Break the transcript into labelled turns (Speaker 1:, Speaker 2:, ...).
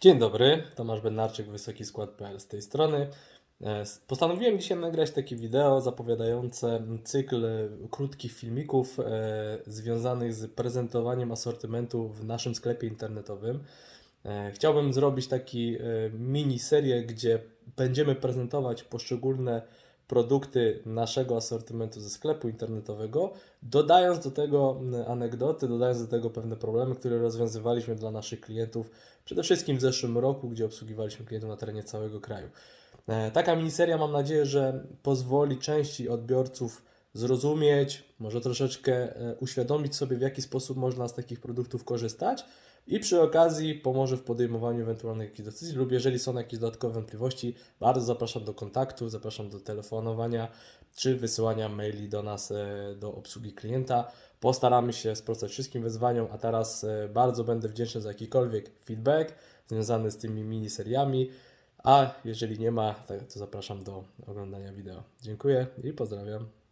Speaker 1: Dzień dobry, Tomasz Bednarczyk, Wysoki Skład.pl z tej strony. E, Postanowiłem dzisiaj nagrać takie wideo zapowiadające cykl krótkich filmików e, związanych z prezentowaniem asortymentu w naszym sklepie internetowym. E, Chciałbym zrobić taki mini serię, gdzie będziemy prezentować poszczególne produkty naszego asortymentu ze sklepu internetowego, dodając do tego m, anegdoty, dodając do tego pewne problemy, które rozwiązywaliśmy dla naszych klientów, przede wszystkim w zeszłym roku, gdzie obsługiwaliśmy klientów na terenie całego kraju. E, Taka miniseria mam nadzieję, że pozwoli części odbiorców zrozumieć, może troszeczkę e, uświadomić sobie, w jaki sposób można z takich produktów korzystać i przy okazji pomoże w podejmowaniu ewentualnych jakichś decyzji lub jeżeli są jakieś dodatkowe wątpliwości, bardzo zapraszam do kontaktu, zapraszam do telefonowania czy wysyłania maili do nas, e, do obsługi klienta. Postaramy się sprostać wszystkim wyzwaniom, a teraz e, bardzo będę wdzięczny za jakikolwiek feedback związany z tymi miniseriami, a jeżeli nie ma, to to zapraszam do oglądania wideo. Dziękuję i pozdrawiam.